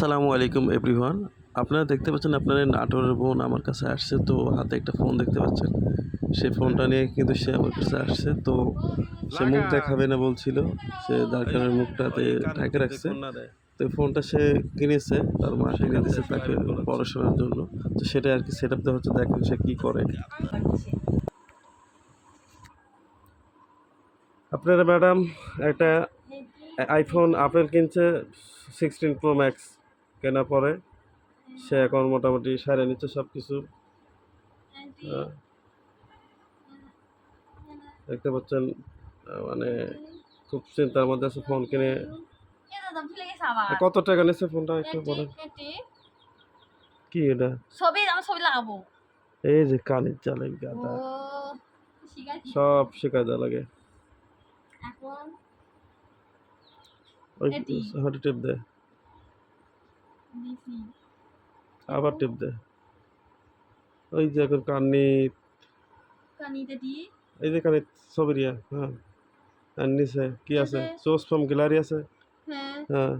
আসসালামু আলাইকুম এভরিওয়ান। আপনারা দেখতে পাচ্ছেন আপনার নাটোরের বোন আমার কাছে আসছে তো হাতে একটা ফোন দেখতে পাচ্ছেন। সেই ফোনটা নিয়ে কিন্তু সে আমার কাছে আসছে তো সে মুখ দেখাবে না বলছিল সে যার কারণে মুখটাতে ঢাকে রাখছে। তো ফোনটা সে কিনেছে তার মা কিনে দিয়েছে তাকে পড়াশোনার জন্য। তো সেটা আর কি সেট আপ দেওয়া হচ্ছে দেখেন সে কী করে। আপনারা ম্যাডাম একটা আইফোন আপেল কিনছে সিক্সটিন প্রো ম্যাক্স কেনার পরে সে এখন মোটামুটি সারে নিচ্ছে সব কিছু। দেখতে পাচ্ছেন মানে খুব চিন্তার মধ্যে আছে ফোন কিনে। কত টাকা নিচ্ছে ফোনটা একটু বলেন। কি এটা? ছবি আমি ছবি লাগাবো। এই যে কানের চালে গাদা। সব শেখা দেওয়া লাগে। এখন টিপ দে। আবার টিপ দে। ওই যে এখন কানি কানিতে দিয়ে। এই যে কানিত ছবি রিয়া হ্যাঁ। আর নিচে কি আছে? সোস ফ্রম গ্যালারি আছে? হ্যাঁ। হ্যাঁ।